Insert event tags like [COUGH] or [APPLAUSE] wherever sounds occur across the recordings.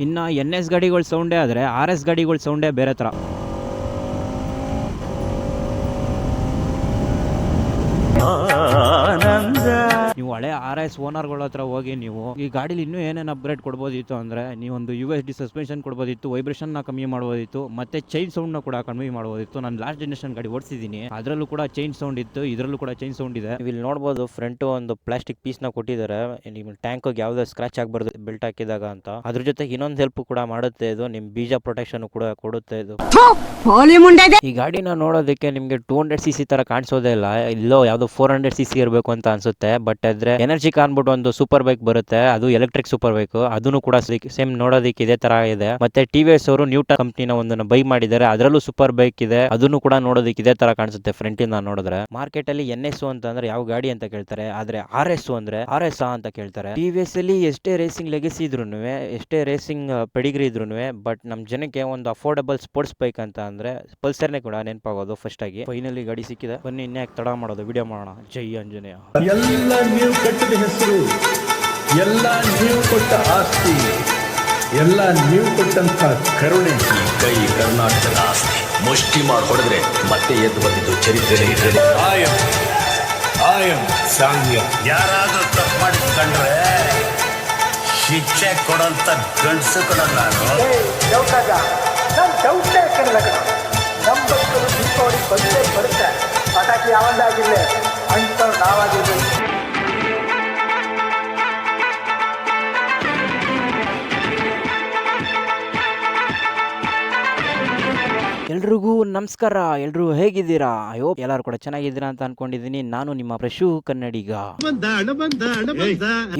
ಇನ್ನು N S ಗಾಡಿಗಳ ಸೌಂಡೇ ಆದರೆ ಆರ್ ಎಸ್ ಗಾಡಿಗಳ ಸೌಂಡೇ ಬೇರೆ ಥರ ಹಳೆ ಆರ್ ಎಸ್ ಓನರ್ಗಳ ಹತ್ರ ಹೋಗಿ ನೀವು ಈ ಗಾಡಿಲಿ ಇನ್ನೂ ಏನೇನು ಅಪ್ಗ್ರೇಡ್ ಕೊಡ್ಬೋದಿತ್ತು ಅಂದರೆ ನೀವೊಂದು ಯು ಎಸ್ ಡಿ ಸಸ್ಪೆನ್ಷನ್ ಕೊಡ್ಬೋದಿತ್ತು ವೈಬ್ರೇಷನ್ನ ಕಮ್ಮಿ ಮಾಡ್ಬೋದಿತ್ತು ಮತ್ತೆ ಚೈನ್ ಸೌಂಡ್ನ ಕೂಡ ಕಮ್ಮಿ ಮಾಡ್ಬೋದಿತ್ತು. ನಾನು ಲಾಸ್ಟ್ ಜನರೇಷನ್ ಗಾಡಿ ಓಡಿಸಿದ್ದೀನಿ. ಅದರಲ್ಲೂ ಕೂಡ ಚೈನ್ ಸೌಂಡ್ ಇತ್ತು ಇದರಲ್ಲೂ ಕೂಡ ಚೈನ್ ಸೌಂಡ್ ಇದೆ. ನೀವು ಇಲ್ಲಿ ನೋಡ್ಬೋದು ಫ್ರಂಟ್ ಒಂದು ಪ್ಲಾಸ್ಟಿಕ್ ಪೀಸ್ನ ಕೊಟ್ಟಿದ್ದಾರೆ. ನಿಮ್ಮ ಟ್ಯಾಂಕ್ ಯಾವುದೇ ಸ್ಕ್ರಾಚ್ ಆಗಬಾರ್ದು ಬೆಲ್ಟ್ ಹಾಕಿದಾಗ ಅಂತ. ಅದ್ರ ಜೊತೆ ಇನ್ನೊಂದು ಹೆಲ್ಪ್ ಕೂಡ ಮಾಡುತ್ತೆ ಇದು ನಿಮ್ಮ ಬೀಜ ಪ್ರೊಟೆಕ್ಷನ್ ಕೂಡ ಕೊಡುತ್ತೆ ಇದು. ಈ ಗಾಡಿನ ನೋಡೋದಕ್ಕೆ ನಿಮಗೆ ಟೂ ಹಂಡ್ರೆಡ್ ಸಿ ಸಿ ತರ ಕಾಣಿಸೋದೇ ಇಲ್ಲ. ಇಲ್ಲೋ ಯಾವುದೋ ಫೋರ್ ಹಂಡ್ರೆಡ್ ಸಿ ಸಿ ಇರಬೇಕು ಅಂತ ಅನ್ಸುತ್ತೆ ಬಟ್ ಆದ್ರೆ ಎನರ್ಜಿ ಕಾನ್ಬಿಟ್ಟು ಒಂದು ಸೂಪರ್ ಬೈಕ್ ಬರುತ್ತೆ. ಅದು ಎಲೆಕ್ಟ್ರಿಕ್ ಸೂಪರ್ ಬೈಕ್ ಅದನ್ನು ಕೂಡ ಸೇಮ್ ನೋಡೋದಕ್ಕೆ ಇದೇ ತರ ಇದೆ. ಮತ್ತೆ ಟಿವಿಎಸ್ ಅವರು ನ್ಯೂಟನ್ ಕಂಪ್ನಿನ ಒಂದನ್ನು ಬೈ ಮಾಡಿದ್ದಾರೆ. ಅದರಲ್ಲೂ ಸೂಪರ್ ಬೈಕ್ ಇದೆ. ಅದನ್ನು ಕೂಡ ನೋಡೋದಕ್ಕೆ ಇದೇ ತರ ಕಾಣಿಸುತ್ತೆ ಫ್ರಂಟ್ ಇಂದ ನೋಡಿದ್ರೆ. ಮಾರ್ಕೆಟ್ ಅಲ್ಲಿ ಎನ್ ಎಸ್ ಅಂತ ಅಂದ್ರೆ ಯಾವ ಗಾಡಿ ಅಂತ ಕೇಳ್ತಾರೆ. ಆದ್ರೆ ಆರ್ ಎಸ್ ಅಂದ್ರೆ ಆರ್ ಎಸ್ ಅಂತ ಕೇಳ್ತಾರೆ. ಟಿವಿಎಸ್ ಅಲ್ಲಿ ಎಷ್ಟೇ ರೇಸಿಂಗ್ ಲೆಗಸಿ ಇದ್ರು ಎಷ್ಟೇ ರೇಸಿಂಗ್ ಪೆಡಿಗ್ರಿ ಇದ್ರು ಬಟ್ ನಮ್ ಜನಕ್ಕೆ ಒಂದು ಅಫೋರ್ಡಬಲ್ ಸ್ಪೋರ್ಟ್ಸ್ ಬೈಕ್ ಅಂತ ಅಂದ್ರೆ ಪಲ್ಸರ್ನೇ ಕೂಡ ನೆನಪಾಗೋದು ಫಸ್ಟ್ ಆಗಿ. ಫೈನಲಿ ಗಾಡಿ ಸಿಕ್ಕಿದೆ. ಬನ್ನಿ, ಇನ್ಯಾಕೆ ತಡ ಮಾಡೋದು. ವಿಡಿಯೋ ಮಾಡೋಣ. ಜೈ ಅಂಜನೇಯ ನೀವು ಕಟ್ಟಿದ ಹೆಸರು ಎಲ್ಲ ನೀವು ಕೊಟ್ಟ ಆಸ್ತಿ ಎಲ್ಲ ನೀವು ಕೊಟ್ಟಂತ ಕರುಣೆ. ಈ ಕೈ ಕರ್ನಾಟಕದ ಆಸ್ತಿ. ಮುಷ್ಟಿ ಮಾಡಿ ಹೊಡೆದ್ರೆ ಮತ್ತೆ ಎದ್ದು ಬಂದಿದ್ದು ಚರಿತ್ರೆ. ಆಯಂ. ಆಯಂ ಸಾಂಗ್ಯ. ಯಾರಾದರೂ ತಪ್ಪು ಮಾಡಿಕೊಂಡ್ರೆ ಶಿಕ್ಷೆ ಕೊಡಂತ ಗಂಡಸು ಕೊಡ ನಾನು. ನಮ್ಮ ದೀಪಾವಳಿ ಬಂದೇ ಬರುತ್ತೆ. ಪಟಾಕಿ ಯಾವಂದಾಗಿರ್ಲಿ ಅಂತ ನಾವಾಗಿರ್ಬೇಕು. ಎಲ್ರಿಗೂ ನಮಸ್ಕಾರ, ಎಲ್ರು ಹೇಗಿದ್ದೀರಾ? ಅಯ್ಯೋ ಎಲ್ಲರೂ ಕೂಡ ಚೆನ್ನಾಗಿದ್ದೀರಾ ಅಂತ ಅನ್ಕೊಂಡಿದ್ದೀನಿ. ನಾನು ನಿಮ್ಮ ಪ್ರಶು ಕನ್ನಡಿಗ.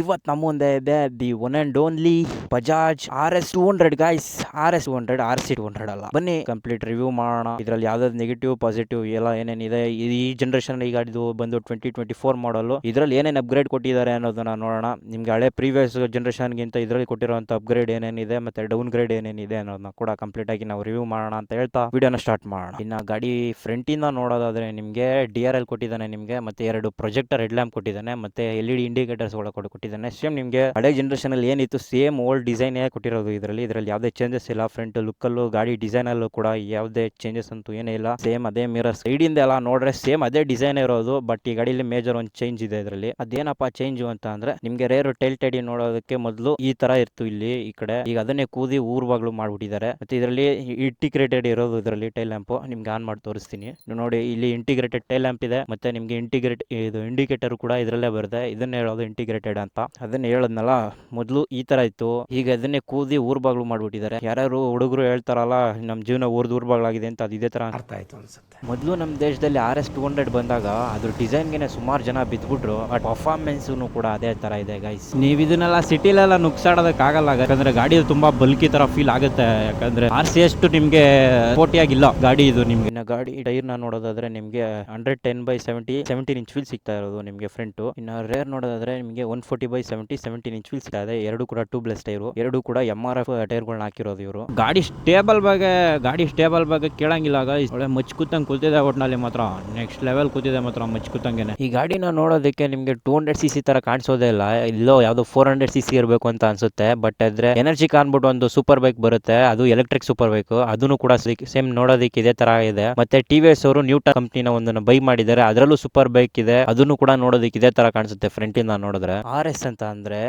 ಇವತ್ ನಮ್ಮ ಮುಂದೆ ಇದೆ the one and only Bajaj R S two hundred guys R S hundred R C two hundred ಅಲ್ಲ. ಬನ್ನಿ ಕಂಪ್ಲೀಟ್ ರಿವ್ಯೂ ಮಾಡೋಣ. ಇದ್ರಲ್ಲಿ ಯಾವ್ದಾದ್ರು ನೆಗೆಟಿವ್ ಪಾಸಿಟಿವ್ ಎಲ್ಲ ಏನೇನಿದೆ? ಈ ಜನರೇಷನ್ ಈಗ ಗಾಡಿದು ಬಂದು ಟ್ವೆಂಟಿ ಟ್ವೆಂಟಿ ಫೋರ್ ಮಾಡಲು ಇದ್ರಲ್ಲಿ ಏನೇನು ಅಪ್ಗ್ರೇಡ್ ಕೊಟ್ಟಿದ್ದಾರೆ ಅನ್ನೋದನ್ನ ನೋಡೋಣ. ನಿಮ್ಗೆ ಹಳೆ ಪ್ರೀವಿಯಸ್ ಜನರೇಷನ್ಗಿಂತ ಇದರಲ್ಲಿ ಕೊಟ್ಟಿರುವಂತ ಅಪ್ಗ್ರೇಡ್ ಏನೇನಿದೆ ಮತ್ತೆ ಡೌನ್ ಗ್ರೇಡ್ ಏನೇನಿದೆ ಅನ್ನೋದನ್ನ ಕೂಡ ಕಂಪ್ಲೀಟ್ ಆಗಿ ನಾವು ರಿವ್ಯೂ ಮಾಡೋಣ ಅಂತ ಹೇಳ್ತಾ. ವಿಡಿಯೋನ ಸ್ಟಾರ್ಟ್ ಮಾಡೋಣ. ಇನ್ನು ಗಾಡಿ ಫ್ರಂಟಿಂದ ನೋಡೋದಾದರೆ ನಿಮಗೆ ಡಿ ಆರ್ ಎಲ್ ಕೊಟ್ಟಿದ್ದಾನೆ ನಿಮಗೆ, ಮತ್ತೆ ಎರಡು ಪ್ರೊಜೆಕ್ಟರ್ ಹೆಡ್ ಲ್ಯಾಂಪ್ ಕೊಟ್ಟಿದ್ದಾನೆ, ಮತ್ತೆ ಎಲ್ ಇ ಡಿ ಇಂಡಿಕೇಟರ್ಸ್ ಕೂಡ ಕೊಟ್ಟಿದ್ದಾನೆ. ಸೇಮ್ ನಿಮಗೆ ಹಳೆ ಜನ್ರೇಷನಲ್ಲಿ ಏನಿತ್ತು ಸೇಮ್ ಓಲ್ಡ್ ಡಿಸೈನ್ ಕೊಟ್ಟಿರೋದು ಇದರಲ್ಲಿ. ಇದರಲ್ಲಿ ಯಾವುದೇ ಚೇಂಜಸ್ ಇಲ್ಲ. ಫ್ರಂಟ್ ಲುಕ್ ಗಾಡಿ ಡಿಸೈನ್ ಅಲ್ಲೂ ಕೂಡ ಯಾವುದೇ ಚೇಂಜಸ್ ಅಂತೂ ಏನೇ ಇಲ್ಲ. ಸೇಮ್ ಅದೇ ಮಿರರ್ ಸೈಡ್ ಇಂದ ಎಲ್ಲ ನೋಡ್ರೆ ಸೇಮ್ ಅದೇ ಡಿಸೈನ್ ಇರೋದು ಬಟ್ ಈ ಗಾಡಿಯಲ್ಲಿ ಮೇಜರ್ ಒಂದು ಚೇಂಜ್ ಇದೆ ಇದರಲ್ಲಿ. ಅದೇನಪ್ಪ ಚೇಂಜ್ ಅಂತ ಅಂದ್ರೆ, ನಿಮಗೆ ರೇರು ಟೈಲ್ ಟೈಡಿ ನೋಡೋದಕ್ಕೆ ಮೊದಲು ಈ ತರ ಇತ್ತು ಇಲ್ಲಿ, ಈ ಕಡೆ. ಈಗ ಅದನ್ನೇ ಕೂದಿ ಊರ್ವಾಗ್ಲು ಮಾಡ್ಬಿಟ್ಟಿದ್ದಾರೆ. ಮತ್ತೆ ಇದರಲ್ಲಿ ಇಂಟಿಗ್ರೇಟೆಡ್ ಇರೋದು ಇದರಲ್ಲಿ ಟೈಲ್ ಲ್ಯಾಂಪ್ ನಿಮ್ಗೆ ಆನ್ ಮಾಡಿ ತೋರಿಸ್ತೀನಿ. ನೋಡಿ ಇಲ್ಲಿ ಇಂಟಿಗ್ರೇಟೆಡ್ ಟೈಲ್ ಲ್ಯಾಂಪ್ ಇದೆ ಮತ್ತೆ ನಿಮ್ಗೆ ಇಂಟಿಗ್ರೇಟ್ ಇದು ಇಂಡಿಕೇಟರ್ ಕೂಡ ಇದರಲ್ಲೇ ಬರುತ್ತೆ. ಇದನ್ನ ಹೇಳೋದು ಇಂಟಿಗ್ರೇಟೆಡ್ ಅಂತ. ಅದನ್ನ ಹೇಳದ್ನಲ್ಲ ಮೊದಲು ಈ ತರ ಇತ್ತು. ಈಗ ಅದನ್ನೇ ಕೂದಿ ಊರ್ ಬಾಗ್ಲು ಮಾಡ್ಬಿಟ್ಟಿದ್ದಾರೆ. ಯಾರ್ಯಾರು ಹುಡುಗರು ಹೇಳ್ತಾರಲ್ಲ ನಮ್ಮ ಜೀವನ ಊರ್ದು ಊರ್ ಬಾಗ್ಲಾಗಿದೆ ಅಂತ ಅದು ಇದೇ ತರ ಅರ್ಥ ಆಯ್ತು ಅನ್ಸುತ್ತೆ. ಮೊದಲು ನಮ್ಮ ದೇಶದಲ್ಲಿ ಆರ್ ಎಸ್ ಟೂ ಹಂಡ್ರೆಡ್ ಬಂದಾಗ ಅದ್ರ ಡಿಸೈನ್ಗೆ ಸುಮಾರು ಜನ ಬಿದ್ಬಿಟ್ರು. ಬಟ್ ಪರ್ಫಾರ್ಮೆನ್ಸ್ ಕೂಡ ಅದೇ ತರ ಇದೆ ಗೈಸ್ ನೀವು ಇದನ್ನೆಲ್ಲ ಸಿಟಿಲೆಲ್ಲ ನುಗ್ಸಾಡೋದಕ್ಕಾಗಲ್ಲ ಯಾಕಂದ್ರೆ ಗಾಡಿ ತುಂಬಾ ಬಲ್ಕಿ ತರ ಫೀಲ್ ಆಗುತ್ತೆ. ಯಾಕಂದ್ರೆ ಆರ್ ಸಿ ಎಷ್ಟು ನಿಮ್ಗೆ ಪೋಟಿಯಾಗಿಲ್ಲ ಗಾಡಿ ಇದು ನಿಮ್ಗೆ. ಇನ್ನು ಗಾಡಿ ಟೈರ್ನ ನೋಡೋದಾದ್ರೆ ನಿಮ್ಗೆ hundred ten by seventy seventeen inch wheel ಸಿಗ್ತಾ ಇರೋದು ನಿಮಗೆ ಫ್ರಂಟ್ ಇನ್ನು ರೇರ್ ನೋಡೋದಾದ್ರೆ ನಿಮಗೆ one forty by seventy seventeen inch wheel ಸಿಗ್ತಾ ಇದೆ. ಎರಡು ಕೂಡ ಟ್ಯೂಬ್ಲೆಸ್ ಟೈರು ಎರಡು ಕೂಡ ಎಂ ಆರ್ ಎಫ್ ಟೈರ್ಗಳನ್ನ ಹಾಕಿರೋದು ಇವರು. ಗಾಡಿ ಸ್ಟೇಬಲ್ ಬಗ್ಗೆ ಗಾಡಿ ಸ್ಟೇಬಲ್ ಬಗ್ಗೆ ಕೇಳಂಗಿಲ್ಲ. ಒಳ್ಳೆ ಮಚ್ ಕೂತಂಗ್ ಕೂತಿದೆ ಒಟ್ನಲ್ಲಿ ಮಾತ್ರ. ನೆಕ್ಸ್ಟ್ ಲೆವೆಲ್ ಕೂತಿದೆ ಮಾತ್ರ ಮಚ್ ಕೂತಂಗೆನೆ ಈ ಗಾಡಿನ ನೋಡೋದಕ್ಕೆ ನಿಮ್ಗೆ ಟೂ ಹಂಡ್ರೆಡ್ ಸಿ ಸಿ ತರ ಕಾಣಿಸೋದೇ ಇಲ್ಲ. ಇಲ್ಲೋ ಯಾವ್ದೋ ಫೋರ್ ಹಂಡ್ರೆಡ್ ಸಿ ಸಿ ಇರಬೇಕು ಅಂತ ಅನ್ಸುತ್ತೆ. ಬಟ್ ಆದ್ರೆ ಎನರ್ಜಿ ಕಾನ್ಬಿಟ್ಟು ಒಂದು ಸೂಪರ್ ಬೈಕ್ ಬರುತ್ತೆ. ಅದು ಎಲೆಕ್ಟ್ರಿಕ್ ಸೂಪರ್ ಬೈಕ್ ಅದನ್ನು ಕೂಡ ಸೇಮ್ ನೋಡೋದಕ್ಕೆ ಇದೇ ತರ ಇದೆ ಮತ್ತೆ ಟಿವಿಎಸ್ ಅವರು ನ್ಯೂಟನ್ ಕಂಪ್ನಿನ ಒಂದನ್ನು ಬೈ ಮಾಡಿದ್ದಾರೆ. ಅದರಲ್ಲೂ ಸೂಪರ್ ಬೈಕ್ ಇದೆ. ಅದನ್ನು ಕೂಡ ನೋಡೋದಕ್ಕೆ ಇದೇ ತರ ಕಾಣಿಸುತ್ತೆ ಫ್ರಂಟ್ ಇಂದ ನೋಡಿದ್ರೆ. ಆರ್ ಎಸ್ ಅಂತ ಅಂದ್ರೆ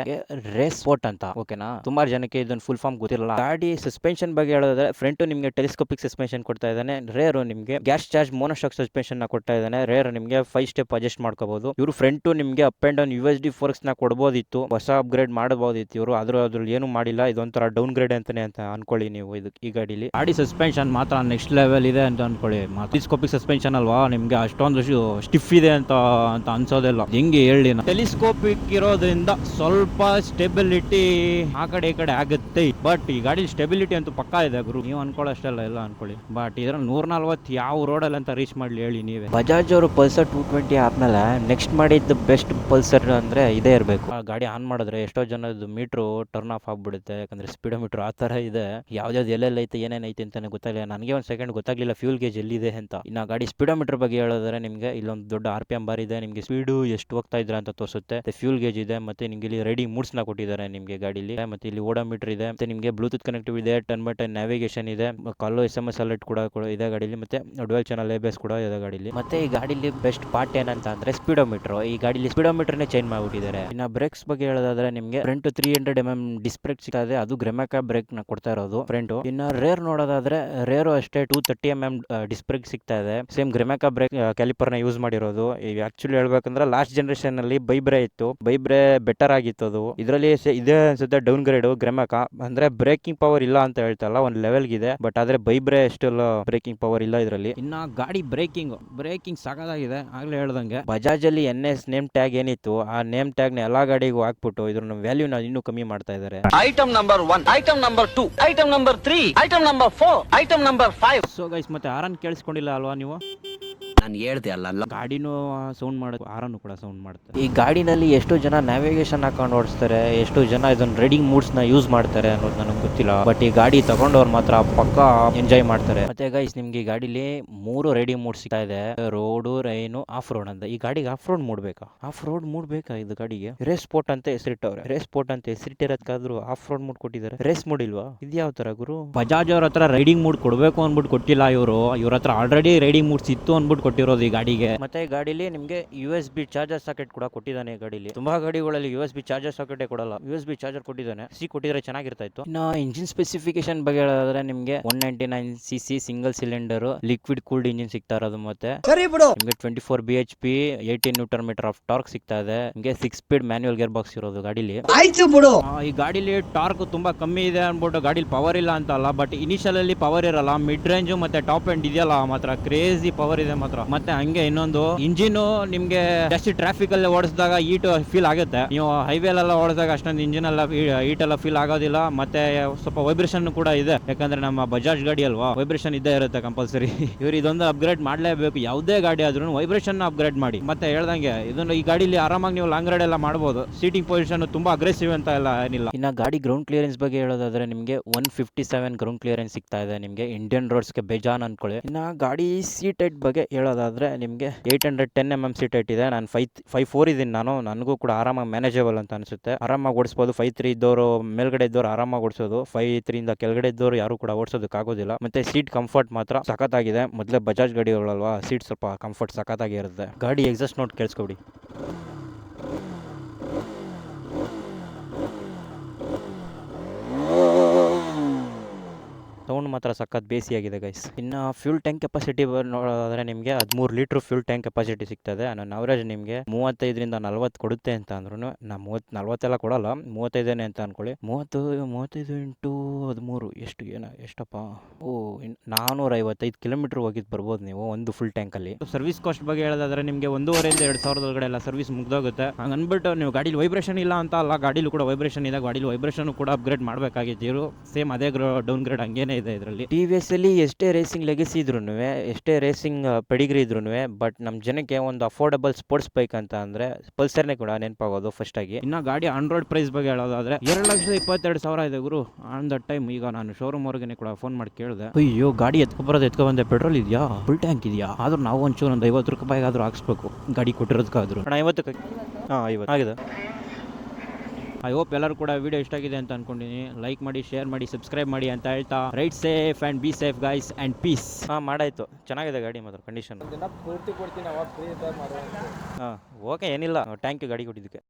ರೇಸ್ ಸ್ಪೋರ್ಟ್ ಅಂತ ಓಕೆನಾ ತುಂಬಾ ಜನಕ್ಕೆ ಇದನ್ನ ಫುಲ್ ಫಾರ್ಮ್ ಗೊತ್ತಿರಲ್ಲ. ಗಾಡಿ ಸಸ್ಪೆನ್ಷನ್ ಬಗ್ಗೆ ಹೇಳೋದಾದ್ರೆ ಫ್ರಂಟ್ ನಿಮಗೆ ಟೆಲಿಸ್ಕೋಪಿಕ್ ಸಸ್ಪೆನ್ಷನ್ ಕೊಡ್ತಾ ಇದ್ದಾನೆ. ರೇರ್ ನಿಮಗೆ ಗ್ಯಾಸ್ ಚಾರ್ಜ್ ಮೋನೋಶಾಕ್ ಸಸ್ಪೆನ್ಷನ್ನ ಕೊಡ್ತಾ ಇದ್ದಾನೆ. ರೇರ್ ನಿಮಗೆ ಫೈವ್ ಸ್ಟೆಪ್ ಅಡ್ಜಸ್ಟ್ ಮಾಡ್ಕೋಬಹುದು ಇವರು ಫ್ರಂಟ್ ನಿಮಗೆ up and down U S D ಫೋರ್ಕ್ಸ್ನ ಕೊಡಬಹುದಿತ್ತು ಹೊಸ ಅಪ್ಗ್ರೇಡ್ ಮಾಡಬಹುದಿತ್ತು ಇವರು. ಆದ್ರೂ ಅದ್ರಲ್ಲಿ ಏನು ಮಾಡಿಲ್ಲ. ಇದೊಂಥರ ಡೌನ್ ಗ್ರೇಡ್ ಅಂತಾನೆ ಅಂತ ಅನ್ಕೊಳ್ಳಿ ನೀವು ಇದು ಈ ಗಾಡಿಲಿ. ಗಾಡಿ ಸಸ್ಪೆನ್ಷನ್ ಮಾತ್ರ ನೆಕ್ಸ್ಟ್ ಲೆವೆಲ್ ಇದೆ ಅಂತ ಅನ್ಕೊಳ್ಳಿ. ಟೆಲಿಸ್ಕೋಪಿಕ್ ಸಸ್ಪೆನ್ಷನ್ ಅಲ್ವಾ? ನಿಮ್ಗೆ ಅಷ್ಟೊಂದು ಸ್ಟಿಫ್ ಇದೆ ಅಂತ ಅಂತ ಅನ್ಸೋದಿಲ್ಲ. ಹೆಂಗೆ ಹೇಳಿ ಟೆಲಿಸ್ಕೋಪಿಕ್ ಇರೋದ್ರಿಂದ ಸ್ವಲ್ಪ ಸ್ಟೆಬಿಲಿಟಿ ಆ ಕಡೆ ಈ ಕಡೆ ಆಗುತ್ತೆ. ಬಟ್ ಈ ಗಾಡಿ ಸ್ಟೆಬಿಲಿಟಿ ಅಂತೂ ಪಕ್ಕಾ ಇದೆ ಗುರು. ನೀವು ಅನ್ಕೊಳ್ಳೋಷ್ಟೆಲ್ಲ ಎಲ್ಲ ಅನ್ಕೊಳ್ಳಿ. ಬಟ್ ಇದ್ರಲ್ಲಿ ನೂರ ನಲ್ವತ್ತು ಯಾವ ರೋಡಲ್ಲಿ ಅಂತ ರೀಚ್ ಮಾಡ್ಲಿ ಹೇಳಿ ನೀವೇ. ಬಜಾಜ್ ಅವರು ಪಲ್ಸರ್ ಟೂ ಟ್ವೆಂಟಿ ಆದ್ಮೇಲೆ ನೆಕ್ಸ್ಟ್ ಮಾಡಿದ್ದು ಬೆಸ್ಟ್ ಪಲ್ಸರ್ ಅಂದ್ರೆ ಇದೇ ಇರಬೇಕು. ಆ ಗಾಡಿ ಆನ್ ಮಾಡಿದ್ರೆ ಎಷ್ಟೋ ಜನದ ಮೀಟ್ರು ಟರ್ನ್ ಆಫ್ ಆಗ್ಬಿಡುತ್ತೆ. ಯಾಕಂದ್ರೆ ಸ್ಪೀಡೋ ಮೀಟರ್ ಆ ತರ ಇದೆ. ಯಾವ್ದಾವ್ದು ಎಲ್ಲೆಲ್ಲ ಐತೆ ಏನೇನೈತೆ ಅಂತಾನೆ ಗೊತ್ತಾಗಲಿಲ್ಲ. ನನಗೆ ಒಂದು ಸೆಕೆಂಡ್ ಗೊತ್ತಾಗ್ಲಿಲ್ಲ ಫ್ಯೂಲ್ ಗೇಜ್ ಎಲ್ಲಿದೆ ಅಂತ. ಇನ್ನ ಗಾಡಿ ಸ್ಪೀಡೋಮೀಟರ್ ಬಗ್ಗೆ ಹೇಳಿದ್ರೆ ನಿಮಗೆ ಇಲ್ಲೊಂದು ದೊಡ್ಡ ಆರ್ ಪಿ ಎಂ ಇದೆ, ನಿಮಗೆ ಸ್ಪೀಡು ಎಷ್ಟು ಹೋಗ್ತಾ ಇದ್ರ ಅಂತ ತೋರಿಸುತ್ತೆ. ಫ್ಯೂಲ್ ಗೇಜ್ ಇದೆ, ಮತ್ತೆ ನಿಮಗೆ ಇಲ್ಲಿ ರೆಡಿ ಮೂಡ್ಸ್ನ ಕೊಟ್ಟಿದ್ದಾರೆ ನಿಮಗೆ ಗಾಡಿಲಿ. ಮತ್ತೆ ಇಲ್ಲಿ ಓಡೋಮೀಟರ್ ಇದೆ, ಮತ್ತೆ ನಿಮಗೆ ಬ್ಲೂಟೂತ್ ಕನೆಕ್ಟಿವ್ ಇದೆ ಟರ್ನ್ ಬೈ ನ್ಯಾವಿಗೇಷನ್ ಇದೆ, call S M S alert ಕೂಡ ಇದೆ ಗಾಡಿಲಿ, ಮತ್ತೆ ಡುವೆಲ್ ಚಾನಲ್ ಎ ಕೂಡ ಇದೆ ಗಾಡಿಲಿ. ಮತ್ತೆ ಈ ಗಾಡಿಲಿ ಬೆಸ್ಟ್ ಪಾರ್ಟ್ ಏನಂತ ಅಂದ್ರೆ ಸ್ಪೀಡೋಮೀಟರ್. ಈ ಗಾಡಿಲಿ ಸ್ಪೀಡೋಮೀಟರ್ ನೇ ಚೇಂಜ್ ಮಾಡಿಬಿಟ್ಟಿದ್ದಾರೆ. ಇನ್ನ ಬ್ರೇಕ್ಸ್ ಬಗ್ಗೆ ಹೇಳೋದಾದ್ರೆ ನಿಮಗೆ front three hundred M M disc brake ಸಿಗ್ತಾ ಇದೆ. ಅದು ಗ್ರೆಮಾಕ ಬ್ರೇಕ್ನ ಕೊಡ್ತಾ ಇರೋದು ಫ್ರಂಟ್ ಇನ್ನ ರೇರ್ ನೋಡೋದಾದ್ರೆ ರೇರು ಅಷ್ಟೇ two thirty M M disc brake ಸಿಗ್ತಾ ಇದೆ. ಸೇಮ್ ಗ್ರೆಮೆಕಾ ಬ್ರೇಕ್ ಕ್ಯಾಲಿಪರ್ನ ಯೂಸ್ ಮಾಡಿರೋದು. ಆಕ್ಚುಲಿ ಹೇಳ್ಬೇಕಂದ್ರೆ ಲಾಸ್ಟ್ ಜನರೇಷನ್ ಅಲ್ಲಿ ಬೈಬ್ರೆ ಇತ್ತು. ಬೈಬ್ರೆ ಬೆಟರ್ ಆಗಿತ್ತು ಅದು. ಇದರಲ್ಲಿ ಇದೇ ಅನ್ಸುತ್ತೆ ಡೌನ್ ಗ್ರೇಡ್ ಗ್ರೆಮೆಕಾ ಅಂದ್ರೆ ಬ್ರೇಕಿಂಗ್ ಪವರ್ ಇಲ್ಲ ಅಂತ ಹೇಳ್ತಲ್ಲ ಒಂದು ಲೆವೆಲ್ ಇದೆ ಬಟ್ ಆದ್ರೆ ಬೈಬ್ರೆ ಅಷ್ಟೆಲ್ಲ ಬ್ರೇಕಿಂಗ್ ಪವರ್ ಇಲ್ಲ ಇದರಲ್ಲಿ. ಇನ್ನ ಗಾಡಿ ಬ್ರೇಕಿಂಗ್ ಬ್ರೇಕಿಂಗ್ ಸಾಕಾಗಿದೆ ಆಗ್ಲೇ ಹೇಳ್ದಂಗೆ. ಬಜಾಜ್ ಅಲ್ಲಿ ಎನ್ ಎಸ್ ನೇಮ್ ಟ್ಯಾಗ್ ಏನಿತ್ತು, ಆ ನೇಮ್ ಟ್ಯಾಗ್ನ ಎಲ್ಲಾ ಗಾಡಿಗೂ ಹಾಕ್ಬಿಟ್ಟು ಇದ್ರ ವ್ಯಾಲ್ಯೂ ನ ಇನ್ನೂ ಕಮ್ಮಿ ಮಾಡ್ತಾ ಇದ್ದಾರೆ item number one item number two item number three item number four item number five. So guys ಮತ್ತೆ ಆರನ್ ಕೇಳಿಸ್ಕೊಂಡಿಲ್ಲ ಅಲ್ವಾ ನೀವು? ನಾನು ಹೇಳ್ದೆ ಅಲ್ಲ ಗಾಡಿನೂ ಸೌಂಡ್ ಮಾಡ ಆರನ್ನು ಕೂಡ ಸೌಂಡ್ ಮಾಡ್ತಾರೆ. ಈ ಗಾಡಿನಲ್ಲಿ ಎಷ್ಟು ಜನ ನ್ಯಾವಿಗೇಷನ್ ಹಾಕೊಂಡು ಓಡಿಸ್ತಾರೆ ಎಷ್ಟು ಜನ ಇದನ್ನ ರೈಡಿಂಗ್ ಮೂಡ್ಸ್ನ ಯೂಸ್ ಮಾಡ್ತಾರೆ ಅನ್ನೋದು ನನಗೆ ಗೊತ್ತಿಲ್ಲ. ಬಟ್ ಈ ಗಾಡಿ ತಗೊಂಡವ್ರು ಮಾತ್ರ ಪಕ್ಕ ಎಂಜಾಯ್ ಮಾಡ್ತಾರೆ. ಮತ್ತೆ ಗೈಸ್ ನಿಮ್ಗೆ ಈ ಗಾಡಿಲಿ ಮೂರು ರೈಡಿಂಗ್ ಮೂಡ್ ಸಿಗ್ತಾ ಇದೆ. ರೋಡು ರೈನು ಆಫ್ ರೋಡ್ ಅಂತ. ಈ ಗಾಡಿಗೆ ಆಫ್ ರೋಡ್ ಮೂಡ್ಬೇಕಾ? ಆಫ್ ರೋಡ್ ಮೂಡ್ಬೇಕಾ ಇದು ಗಾಡಿಗೆ? ರೇಸ್ ಸ್ಪೋರ್ಟ್ ಅಂತ ಹೆಸರಿಟ್ಟವ್ರೆ. ರೇಸ್ ಸ್ಪೋರ್ಟ್ ಅಂತ ಹೆಸರಿಟ್ಟಿರೋದಕ್ಕಾದ್ರೂ ಆಫ್ ರೋಡ್ ಮೂಡ್ ಕೊಟ್ಟಿದ್ದಾರೆ ರೇಸ್ ಮೂಡ್ ಇಲ್ವಾ? ಇದ್ಯಾವ ತರ ಗುರು? ಬಜಾಜ್ ಅವ್ರ ಹತ್ರ ರೈಡಿಂಗ್ ಮೂಡ್ ಕೊಡ್ಬೇಕು ಅನ್ಬಿಟ್ಟು ಕೊಟ್ಟಿಲ್ಲ ಇವರು. ಇವ್ರ ಹತ್ರ ಆಲ್ರೆಡಿ ರೈಡಿಂಗ್ ಮೂಡ್ಸ್ ಇತ್ತು ಅನ್ಬಿಟ್ಟು ಕೊಟ್ಟಿರೋದು ಈ ಗಾಡಿಗೆ. ಮತ್ತೆ ಈ ಗಾಡಿಲಿ ನಿಮಗೆ U S B charger socket ಕೂಡ ಕೊಟ್ಟಿದ್ದಾನೆ ಈ ಗಾಡಿಲಿ. ತುಂಬಾ ಗಾಡಿಗಳಲ್ಲಿ ಯು ಎಸ್ ಬಿ ಚಾರ್ಜರ್ ಸಾಕೆಟೇ ಕೊಡಲ್ಲ. ಯು ಎಸ್ ಬಿ ಚಾರ್ಜರ್ ಕೊಟ್ಟಿದ್ದಾನೆ. ಸಿ ಕೊಟ್ಟಿದ್ರೆ ಚೆನ್ನಾಗಿರ್ತಾ ಇತ್ತು. ಇನ್ನು ಇಂಜಿನ್ ಸ್ಪೆಸಿಫಿಕೇಶನ್ ಬಗ್ಗೆ ಹೇಳೋದಾದ್ರೆ ನಿಮಗೆ one ninety nine C C single cylinder liquid cooled engine ಸಿಗ್ತಾ ಇರೋದು ಮತ್ತೆ. ನಿಮಗೆ twenty four B H P eighteen newton meter of torque ಸಿಗ್ತಾ ಇದೆ. ನಿಮಗೆ six speed manual gear box ಇರೋದು ಗಾಡಿಲಿ. ಆ, ಈ ಗಾಡಿಲಿ ಟಾರ್ಕ್ ತುಂಬಾ ಕಮ್ಮಿ ಇದೆ ಅನ್ಬಿಟ್ಟು ಗಾಡಿಲಿ ಪವರ್ ಇಲ್ಲ ಅಂತ ಅಲ್ಲ ಬಟ್ ಇನಿಷಿಯಲ್ ಅಲ್ಲಿ ಪವರ್ ಇರಲ್ಲ ಮಿಡ್ ರೇಂಜ್ ಮತ್ತೆ ಟಾಪ್ ಎಂಡ್ ಇದೆಯಲ್ಲ ಮಾತ್ರ. ಕ್ರೇಜಿ ಪವರ್ ಇದೆ ಮಾತ್ರ. ಮತ್ತೆ ಹಂಗೆ ಇನ್ನೊಂದು, ಇಂಜಿನ್ ನಿಮ್ಗೆ ಜಾಸ್ತಿ ಟ್ರಾಫಿಕ್ ಅಲ್ಲಿ ಓಡಿಸಿದಾಗ ಈಟ್ ಫೀಲ್ ಆಗುತ್ತೆ. ನೀವು ಹೈವೇ ಎಲ್ಲ ಓಡಿಸಿದಾಗ ಅಷ್ಟೊಂದು ಇಂಜಿನ್ ಎಲ್ಲ ಈಟ್ ಎಲ್ಲ ಫೀಲ್ ಆಗೋದಿಲ್ಲ. ಮತ್ತೆ ಸ್ವಲ್ಪ ವೈಬ್ರೇಷನ್ ಕೂಡ ಇದೆ. ಯಾಕಂದ್ರೆ ನಮ್ಮ ಬಜಾಜ್ ಗಾಡಿ ಅಲ್ವಾ ವೈಬ್ರೇಷನ್ ಇದ್ದೇ ಇರುತ್ತೆ ಕಂಪಲ್ಸರಿ [LAUGHS] ಇವ್ರು ಇದೊಂದು ಅಪ್ಗ್ರೇಡ್ ಮಾಡಲೇಬೇಕು. ಯಾವುದೇ ಗಾಡಿ ಆದ್ರೂ ವೈಬ್ರೇಷನ್ ಅಪ್ಗ್ರೇಡ್ ಮಾಡಿ. ಮತ್ತೆ ಹೇಳ್ದಂಗೆ, ಇದನ್ನು ಈ ಗಾಡಿಲಿ ಆರಾಮಾಗಿ ನೀವು ಲಾಂಗ್ ರೈಡ್ ಎಲ್ಲ ಮಾಡಬಹುದು ಸೀಟಿಂಗ್ ಪೊಸಿಷನ್ ತುಂಬಾ ಅಗ್ರೆಸಿವ್ ಅಂತ ಎಲ್ಲ ಏನಿಲ್ಲ. ಇನ್ನ ಗಾಡಿ ಗ್ರೌಂಡ್ ಕ್ಲಿಯರೆನ್ಸ್ ಬಗ್ಗೆ ಹೇಳೋದಾದ್ರೆ ನಿಮಗೆ one fifty seven ground clearance ಸಿಗ್ತಾ ಇದೆ. ನಿಮಗೆ ಇಂಡಿಯನ್ ರೋಡ್ಸ್ಗೆ ಬೇಜಾನ್ ಅನ್ಕೊಳ್ಳಿ. ಇನ್ನ ಗಾಡಿ ಸೀಟ್ ಬಗ್ಗೆ ಬಗ್ಗೆ ಹೇಳೋದಾದ್ರೆ ನಿಮಗೆ eight hundred ten M M seat ಇಟ್ಟಿದೆ ನಾನು ಫೈವ್ ಫೈವ್ ಫೋರ್ ಇದ್ದೀನಿ ನಾನು. ನನಗೂ ಕೂಡ ಆರಾಮಾಗಿ ಮ್ಯಾನೇಜಬಲ್ ಅಂತ ಅನಿಸುತ್ತೆ. ಆರಾಮಾಗಿ ಓಡಿಸ್ಬೋದು. ಫೈವ್ ತ್ರೀ ಇದ್ದವರು ಮೇಲ್ಗಡೆ ಇದ್ದವರು ಆರಾಮಾಗಿ ಓಡಿಸೋದು. ಫೈವ್ ತ್ರೀಯಿಂದ ಕೆಳಗಡೆ ಇದ್ದವರು ಯಾರು ಕೂಡ ಓಡಿಸೋದಕ್ಕಾಗೋದಿಲ್ಲ ಮತ್ತೆ ಸೀಟ್ ಕಂಫರ್ಟ್ ಮಾತ್ರ ಸಖತ್ತಾಗಿದೆ. ಮೊದಲೇ ಬಜಾಜ್ ಗಾಡಿಗಳಲ್ವಾ ಸೀಟ್ ಸ್ವಲ್ಪ ಕಂಫರ್ಟ್ ಸಖತ್ತಾಗಿ ಇರುತ್ತೆ. ಗಾಡಿ ಎಕ್ಸಾಸ್ಟ್ ನೋಟ್ ಕೇಳಿಸ್ಕೊಬಿಡಿ ಸೌಂಡ್ ಮಾತ್ರ ಸಖತ್ ಬೇಸಿಯಾಗಿದೆ ಗೈಸ್ ಇನ್ನು ಫ್ಯೂಲ್ ಟ್ಯಾಂಕ್ ಕೆಪಾಸಿಟಿ ನೋಡೋದಾದ್ರೆ ನಿಮಗೆ ಹದಿಮೂರು ಲೀಟ್ರ್ ಫ್ಯೂಲ್ ಟ್ಯಾಂಕ್ ಕೆಪಾಸಿಟಿ ಸಿಗ್ತದೆ. ನನ್ನ ಅವರೇಜ್ ನಿಮಗೆ ಮೂವತ್ತೈದರಿಂದ ನಲ್ವತ್ತು ಕೊಡುತ್ತೆ ಅಂತ ಅಂದ್ರೂ ನಾ ಮೂವತ್ತು, ನಲ್ವತ್ತೆಲ್ಲ ಕೊಡಲ್ಲ, ಮೂವತ್ತೈದೇನೆ ಅಂತ ಅನ್ಕೊಳ್ಳಿ. ಮೂವತ್ತು, ಮೂವತ್ತೈದು ಇಂಟು ಹದಿಮೂರು, ಎಷ್ಟು ಏನ, ಎಷ್ಟಪ್ಪ? ಓ ನಾನೂರ ಐವತ್ತೈದು ಕಿಲೋಮೀಟರ್ ಹೋಗಿದ್ದು ಬರ್ಬೋದು ನೀವು ಒಂದು ಫುಲ್ ಟ್ಯಾಂಕಲ್ಲಿ ಸರ್ವಿಸ್ ಕಾಸ್ಟ್ ಬಗ್ಗೆ ಹೇಳೋದಾದ್ರೆ ನಿಮಗೆ ಒಂದೂವರೆಯಿಂದ ಎರಡು ಸಾವಿರದ ಒಳಗಡೆ ಎಲ್ಲ ಸರ್ವಿಸ್ ಮುಗ್ದೋಗುತ್ತೆ. ಹಂಗೆ ಅಂದ್ಬಿಟ್ಟು ನೀವು ಗಾಡಿಲಿ ವೈಬ್ರೇಷನ್ ಇಲ್ಲ ಅಂತ ಅಲ್ಲ, ಗಾಡೀಲಿ ಕೂಡ ವೈಬ್ರೇಷನ್ ಇದೆ, ಗಾಡಿಲಿ ವೈಬ್ರೇಷನ್ ಕೂಡ ಅಪ್ಗ್ರೇಡ್ ಮಾಡಬೇಕಾಗಿದ್ದೀರು ಸೇಮ್ ಅದೇ ಡೌನ್ ಗ್ರೇಡ್ ಹಂಗೇನೆ ಇದೆ. ಇದರಲ್ಲಿ. ಟಿ ವಿ ಎಸ್ ಅಲ್ಲಿ ಎಷ್ಟೇ ರೇಸಿಂಗ್ ಲೆಗಸಿ ಇದ್ರು ಎಷ್ಟೇ ರೇಸಿಂಗ್ ಪಡಿಗ್ರಿ ಇದ್ರು ಬಟ್ ನಮ್ಮ ಜನಕ್ಕೆ ಒಂದು ಅಫೋರ್ಡಬಲ್ ಸ್ಪೋರ್ಟ್ಸ್ ಬೈಕ್ ಅಂತ ಅಂದ್ರೆ ಪಲ್ಸರ್ನೇ ಕೂಡ ನೆನಪಾಗೋದು ಫಸ್ಟ್ ಆಗಿ. ಇನ್ನ ಗಾಡಿ ಆಂಡ್ರಾಯ್ಡ್ ಪ್ರೈಸ್ ಬಗ್ಗೆ ಹೇಳೋದಾದ್ರೆ ಎರಡು ಲಕ್ಷದ ಇಪ್ಪತ್ತೆರಡು ಸಾವಿರ ಇದೆ ಗುರು. ಆನ್ ದ ಟೈಮ್ ಈಗ ನಾನು ಶೋರೂಮ್ ಅವ್ರಿಗೆ ಕೂಡ ಫೋನ್ ಮಾಡಿ ಕೇಳಿದೆ. ಅಯ್ಯೋ ಗಾಡಿ ಎತ್ಕೊ ಬರೋದು ಎತ್ಕೊ ಬಂದೆ ಪೆಟ್ರೋಲ್ ಇದೆಯಾ? ಫುಲ್ ಟ್ಯಾಂಕ್ ಇದೆಯಾ? ಆದ್ರೂ ನಾವು ಒಂಚೂರು ಒಂದು ಐವತ್ತು ರೂಪಾಯಿಗಾದ್ರೂ ಹಾಕ್ಸ್ಬೇಕು. ಗಾಡಿ ಕೊಟ್ಟಿರೋದಕ್ಕಾದ್ರೂ ಅಣ್ಣ ಐವತ್ತು ಹಾಂ ಐವತ್ತು. ಆಗಿದೆ. ಐ ಹೋಪ್ ಎಲ್ಲರೂ ಕೂಡ ವಿಡಿಯೋ ಇಷ್ಟ ಆಗಿದೆ ಅಂತ ಅನ್ಕೊಂಡಿನಿ ಲೈಕ್ ಮಾಡಿ ಶೇರ್ ಮಾಡಿ ಸಬ್ಸ್ಕ್ರೈಬ್ ಮಾಡಿ ಅಂತ ಹೇಳ್ತಾ. Ride safe and be safe guys and peace ಹಾಂ ಮಾಡಾಯ್ತು. ಚೆನ್ನಾಗಿದೆ ಗಾಡಿ ಮಾತ್ರ ಕಂಡೀಷನ್ ಪೂರ್ತಿ ಕೊಡ್ತೀನಿ ಹಾಂ ಓಕೆ ಏನಿಲ್ಲ. ಥ್ಯಾಂಕ್ ಯು ಗಾಡಿ ಕೊಟ್ಟಿದ್ದಕ್ಕೆ.